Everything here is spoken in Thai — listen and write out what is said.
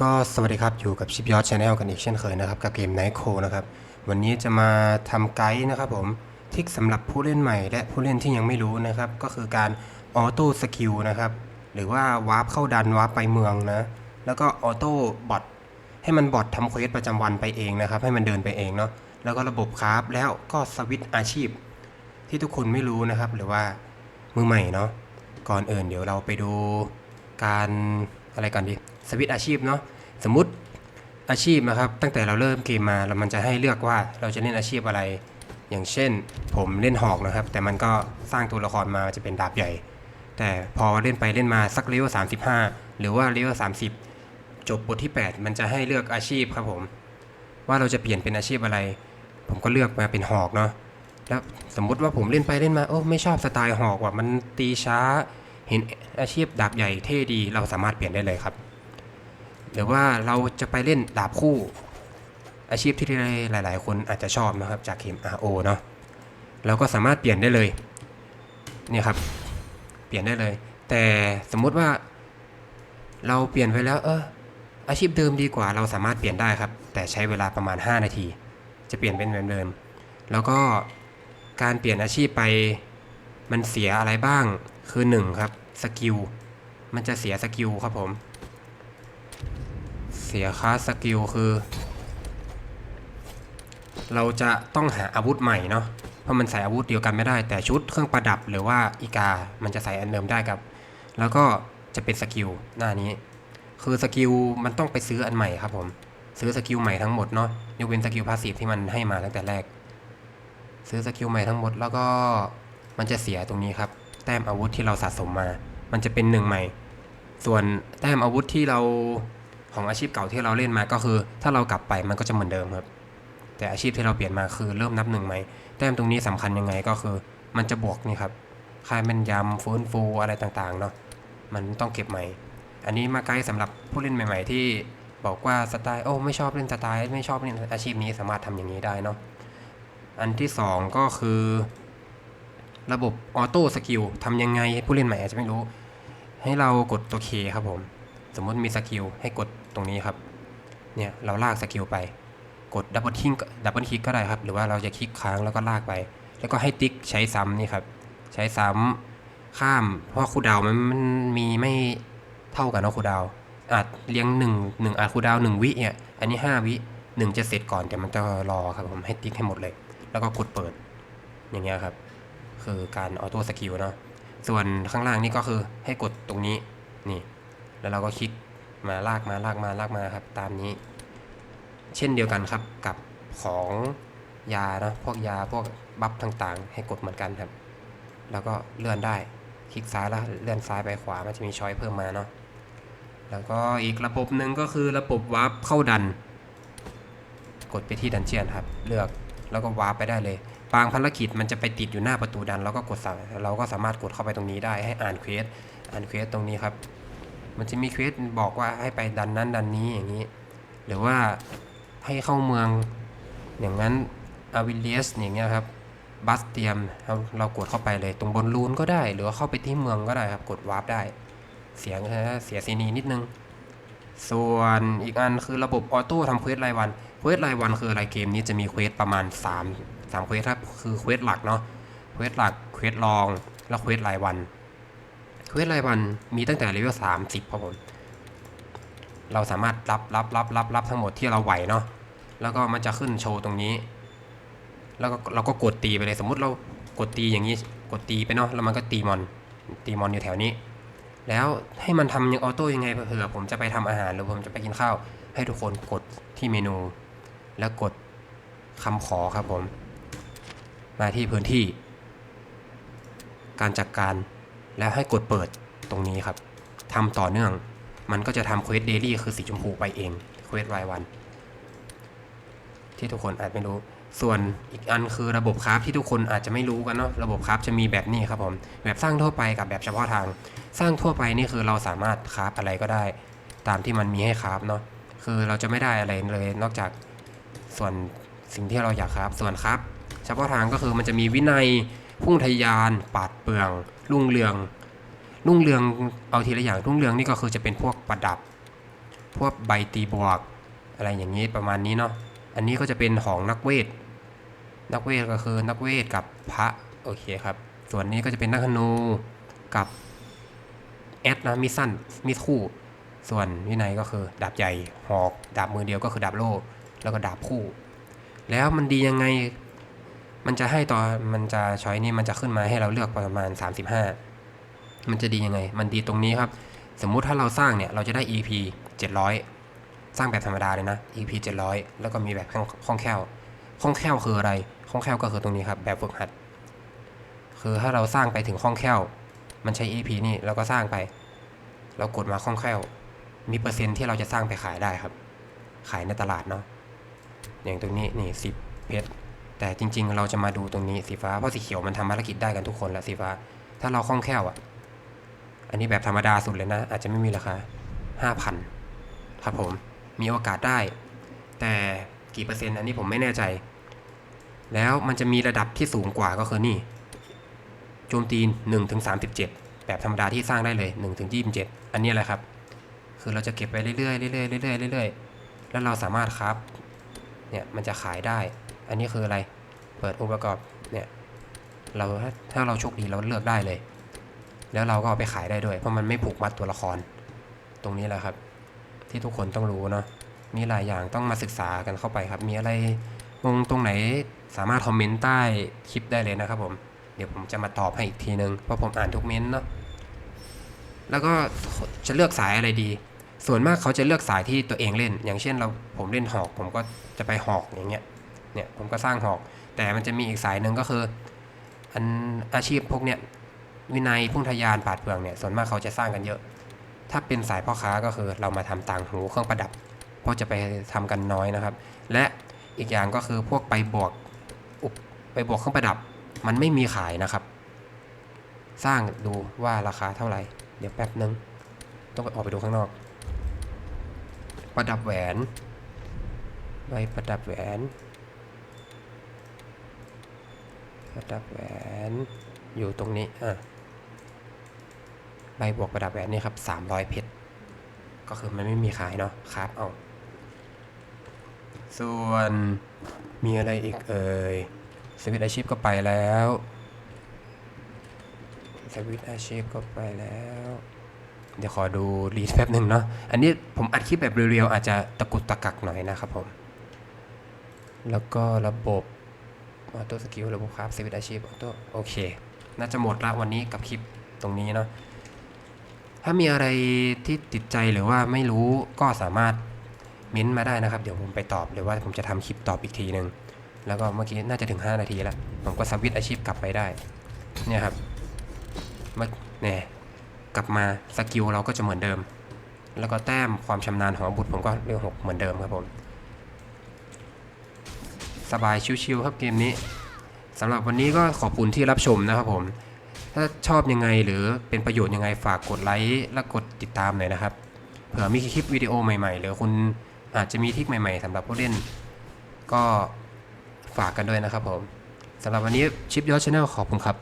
ก็สวัสดีครับ อยู่กับชิปยอดชาแนลกันอีกเช่นเคยนะครับ กับเกม Night c o นะครับ วันนี้จะมาทำไกด์นะครับผมทิกสำหรับผู้เล่นใหม่ และผู้เล่นที่ยังไม่รู้นะครับ ก็คือการออโต้สกิลนะครับ หรือว่าวาร์ปเข้าดันวาร์ปไปเมืองนะ แล้วก็ออโต้บอทให้มันบอททำเควสประจำวันไปเองนะครับ ให้มันเดินไปเองเนาะแล้วก็ระบบคราฟแล้วก็สวิตช์อาชีพ ที่ทุกคนไม่รู้นะครับ หรือว่ามือใหม่เนาะก่อนอื่นเดี๋ยวเราไปดูการ อะไรกันดีสวิตอาชีพเนาะสมมติอาชีพนะครับ ตั้งแต่เราเริ่มเกมมาแล้วมันจะให้เลือกว่าเราจะเล่นอาชีพอะไร อย่างเช่น ผมเล่นหอกนะครับ แต่มันก็สร้างตัวละครมาจะเป็นดาบใหญ่ แต่พอเล่นไปเล่นมาสักเลเวล35 หรือว่าเลเวล30 จบบทที่ 8 มันจะให้เลือกอาชีพครับผม ว่าเราจะเปลี่ยนเป็นอาชีพอะไร ผมก็เลือกมาเป็นหอกเนาะแล้วสมมุติว่าผมเล่นไปเล่นมาโอ้ไม่ชอบสไตล์หอกว่ะมันตีช้า เห็นอาชีพดาบใหญ่เท่ดีเราสามารถเปลี่ยนได้เลยครับ หรือว่าเราจะไปเล่นดาบคู่ อาชีพที่หลาย ๆ คนอาจจะชอบนะครับจากเกม RO เนาะเราก็สามารถเปลี่ยนได้เลยเนี่ยครับ เปลี่ยนได้เลย แต่สมมุติว่าเราเปลี่ยนไปแล้วเอออาชีพเดิมดีกว่าเราสามารถเปลี่ยนได้ครับ แต่ใช้เวลาประมาณ 5 นาที จะเปลี่ยนเป็นแบบเดิม แล้วก็การเปลี่ยนอาชีพไปมันเสียอะไรบ้าง คือ 1 ครับสกิลมันจะเสียสกิลครับผม เสียค่าสกิลคือ เราจะต้องหาอาวุธใหม่เนาะเพราะมันใส่อาวุธเดียวกันไม่ได้ แต่ชุดเครื่องประดับหรือว่าอีกา มันจะใส่อันเดิมได้ครับ แล้วก็จะเป็นสกิลหน้านี้ คือสกิลมันต้องไปซื้ออันใหม่ครับผม ซื้อสกิลใหม่ทั้งหมดเนาะยกเว้นสกิลพาสซีฟที่มันให้มาตั้งแต่แรก ซื้อสกิลใหม่ทั้งหมดแล้วก็มันจะเสียตรงนี้ครับ แต้มอาวุธที่เราสะสมมา มันจะเป็นหนึ่งใหม่ ส่วนแต้มอาวุธที่เราของอาชีพเก่าที่เราเล่นมาก็คือ ถ้าเรากลับไปมันก็จะเหมือนเดิมครับ แต่อาชีพที่เราเปลี่ยนมาคือเริ่มนับหนึ่งใหม่ แต้มตรงนี้สำคัญยังไงก็คือ มันจะบวกนี่ครับ ค่าแม่นยำฟื้นฟูอะไรต่างๆเนาะ มันต้องเก็บใหม่ อันนี้มาไกด์สำหรับผู้เล่นใหม่ ๆ ที่บอกว่าสไตล์โอ้ไม่ชอบเล่นสไตล์ไม่ชอบเล่นอาชีพนี้สามารถทำอย่างนี้ได้เนาะ อันที่สองก็คือ ระบบออโต้สกิลทำยังไงผู้เล่นใหม่อาจจะไม่รู้ ให้เรากดตัว K ครับผม สมมติมีสกิลให้กดตรงนี้ครับ เนี่ยเราลากสกิลไปกดดับเบิลคลิกดับเบิลคลิกก็ได้ครับ หรือว่าเราจะคลิกค้างแล้วก็ลากไป แล้วก็ให้ติ๊กใช้ซ้ำนี่ครับ ใช้ซ้ำข้าม เพราะคูดาวมันมันมีไม่เท่ากันเนาะคูดาวอาจเลี้ยงหนึ่งหนึ่งอาจคูดาวหนึ่งวิเนี่ย อันนี้ห้าวิหนึ่งจะเสร็จก่อนแต่มันจะรอครับผมให้ติ๊กให้หมดเลย แล้วก็กดเปิด อย่างเงี้ยครับ คือการออโต้สกิลเนาะส่วนข้างล่างนี่ก็คือให้กดตรงนี้นี่ แล้วเราก็คลิกมาลากมาลากมาลากมาครับ ตามนี้ เช่นเดียวกันครับกับของยาเนาะพวกยาพวกบัฟต่างๆ ให้กดเหมือนกันครับ แล้วก็เลื่อนได้คลิกซ้ายแล้วเลื่อนซ้ายไปขวามันจะมีช้อยเพิ่มมาเนาะแล้วก็อีกระบบหนึ่งก็คือระบบวาร์ปเข้าดัน กดไปที่ดันเจียนครับ เลือกแล้วก็วาร์ปไปได้เลย บางภารกิจมันจะไปติดอยู่หน้าประตูดันเราก็กดสั่งเราก็สามารถกดเข้าไปตรงนี้ได้ให้อ่านเควสอ่านเควสตรงนี้ครับ มันจะมีเควสบอกว่าให้ไปดันนั้นดันนี้อย่างนี้ หรือว่าให้เข้าเมืองอย่างนั้นอาวิลเลียสอย่างเงี้ยครับบัสเตียมเราเรากดเข้าไปเลยตรงบนรูนก็ได้ หรือว่าเข้าไปที่เมืองก็ได้ครับ กดวาร์ปได้ เสียงเสียซีนีนิดนึง ส่วนอีกอันคือระบบออโต้ทำเควสรายวันเควสรายวันคืออะไรเกมนี้จะมีเควสประมาณ 3 3เควสครับคือเควสหลักเนาะเควสหลักเควสรองแล้วเควสรายวันเควสรายวันมีตั้งแต่เลเวล30ครับผมเราสามารถรับรับรับรับรับทั้งหมดที่เราไหวเนาะแล้วก็มันจะขึ้นโชว์ตรงนี้ แล้วก็เราก็กดตีไปเลยสมมุติเรากดตีอย่างนี้กดตีไปเนาะแล้วมันก็ตีมอนตีมอนอยู่แถวนี้ แล้วให้มันทำยังออโต้ยังไงเผื่อผมจะไปทำอาหารหรือผมจะไปกินข้าว ให้ทุกคนกดที่เมนู แล้วกดคำขอครับผม มาที่พื้นที่ การจัดกการแล้วให้กดเปิดตรงนี้ครับทำต่อเนื่อง มันก็จะทำเควสเดลี่คือสีชมพูไปเองเควสรายวัน ที่ทุกคนอาจไม่รู้ ส่วนอีกอันคือระบบคราฟที่ทุกคนอาจจะไม่รู้กันเนาะระบบคราฟจะมีแบบนี้ครับผมแบบสร้างทั่วไปกับแบบเฉพาะทาง สร้างทั่วไปนี่คือเราสามารถคราฟอะไรก็ได้ ตามที่มันมีให้คราฟเนาะคือเราจะไม่ได้อะไรเลยนอกจากส่วนสิ่งที่เราอยากคราฟส่วนครับ เฉพาะทางก็คือมันจะมีวินัยพุ่งทะยาน ปาดเปลือง รุ่งเรือง รุ่งเรืองเอาทีละอย่างรุ่งเรืองนี่ก็คือจะเป็นพวกประดับ พวกใบตีบวก อะไรอย่างนี้ประมาณนี้เนาะอันนี้ก็จะเป็นของนักเวท นักเวทก็คือนักเวทกับพระโอเคครับ ส่วนนี้ก็จะเป็นนักธนูกับแอดนะมีสั้นมีคู่ ส่วนวินัยก็คือดาบใหญ่หอกดาบมือเดียวก็คือดาบโล่แล้วก็ดาบคู่ แล้วมันดียังไง มันจะให้ตอนมันจะช้อยนี้มันจะขึ้นมาให้เราเลือกประมาณ 35 มันจะดียังไง มันดีตรงนี้ครับ สมมุติถ้าเราสร้างเนี่ยเราจะได้ EP 700 สร้างแบบธรรมดาเลยนะ EP 700 แล้วก็มีแบบคล่องแคล่วคล่องแคล่วคืออะไรคล่องแคล่วก็คือตรงนี้ครับ แบบฝึกหัด คือถ้าเราสร้างไปถึงคล่องแคล่ว มันใช้ EP นี่เราก็สร้างไป เรากดมาคล่องแคล่ว มีเปอร์เซ็นที่เราจะสร้างไปขายได้ครับ ขายในตลาดเนาะอย่างตรงนี้นี่สิบเพชร แต่จริง ๆ เราจะมาดูตรงนี้สีฟ้าเพราะสีเขียวมันทำภารกิจได้กันทุกคนแล้วสีฟ้า ถ้าเราคล่องแคล่วอะ อันนี้แบบธรรมดาสุดเลยนะ อาจจะไม่มีราคาห้าพันครับผมมีโอกาสได้ แต่กี่เปอร์เซ็นต์อันนี้ผมไม่แน่ใจ แล้วมันจะมีระดับที่สูงกว่าก็คือนี่โจมตี1ถึง37 แบบธรรมดาที่สร้างได้เลย1ถึง27 อันนี้แหละครับ คือเราจะเก็บไปเรื่อยๆเรื่อยๆเรื่อยๆเรื่อยๆแล้วเราสามารถครับเนี่ยมันจะขายได้ อันนี้คืออะไร เปิดองค์ประกอบ เนี่ย เราถ้าเราโชคดีเราเลือกได้เลย แล้วเราก็เอาไปขายได้ด้วย เพราะมันไม่ผูกมัดตัวละคร ตรงนี้แหละครับ ที่ทุกคนต้องรู้เนาะ มีหลายอย่างต้องมาศึกษากันเข้าไปครับ มีอะไรงงตรงไหนสามารถคอมเมนต์ใต้คลิปได้เลยนะครับผม เดี๋ยวผมจะมาตอบให้อีกทีนึง เพราะผมอ่านทุกเม้นต์เนาะ แล้วก็จะเลือกสายอะไรดี ส่วนมากเขาจะเลือกสายที่ตัวเองเล่น อย่างเช่นเราผมเล่นหอก ผมก็จะไปหอกอย่างเงี้ย เนี่ยผมก็สร้างหอก แต่มันจะมีอีกสายหนึ่งก็คือ อันอาชีพพวกเนี้ยวินัยพุ่งทะยานปาดเปลืองเนี่ยส่วนมากเขาจะสร้างกันเยอะ ถ้าเป็นสายพ่อค้าก็คือเรามาทำต่างหูเครื่องประดับเพราะจะไปทำกันน้อยนะครับ และอีกอย่างก็คือพวกไปบวกอุปไปบวกเครื่องประดับ มันไม่มีขายนะครับ สร้างดูว่าราคาเท่าไหร่ เดี๋ยวแป๊บนึง ต้องไปออกไปดูข้างนอก ประดับแหวนใบประดับแหวน ป ระดับแหวนอยู่ตรงนี้อะใบบวกประดับแหวนนี่ครับสามร้อยเพชรก็คือมันไม่มีขายเนาะครับเอาส่วนมีอะไรอีกเอ่ยสวิตอาชีพก็ไปแล้วสวิตอาชีพก็ไปแล้ว เดี๋ยวขอดูรีดแป๊บหนึ่งเนาะอันนี้ผมอัดคลิปแบบเรียวๆอาจจะตะกุดตะกักหน่อยนะครับผม แล้วก็ระบบ ออโต้สกิลระบบครับสวิตอาชีพออโต้โอเค น่าจะหมดละวันนี้กับคลิปตรงนี้เนาะถ้ามีอะไรที่ติดใจหรือว่าไม่รู้ก็สามารถเม้นต์มาได้นะครับ เดี๋ยวผมไปตอบหรือว่าผมจะทำคลิปตอบอีกทีหนึ่งแล้วก็เมื่อกี้น่าจะถึง 5 นาทีแล้ว ผมก็สวิตอาชีพกลับไปได้ เนี่ยครับเมื่อเนี่ยกลับมาสกิลเราก็จะเหมือนเดิม แล้วก็แต้มความชำนาญของอาวุธผมก็เรียวหกเหมือนเดิมครับผม สบายชิวๆครับเกมนี้สำหรับวันนี้ก็ขอบคุณที่รับชมนะครับผม ถ้าชอบยังไงหรือเป็นประโยชน์ยังไงฝากกดไลค์และกดติดตามหน่อยนะครับ เผื่อมีคลิปวิดีโอใหม่ๆ หรือคุณอาจจะมีทิคใหม่ ๆสำหรับผู้เล่น ก็ฝากกันด้วยนะครับผมสำหรับวันนี้ชิปยอดชาแนลขอบคุณครับ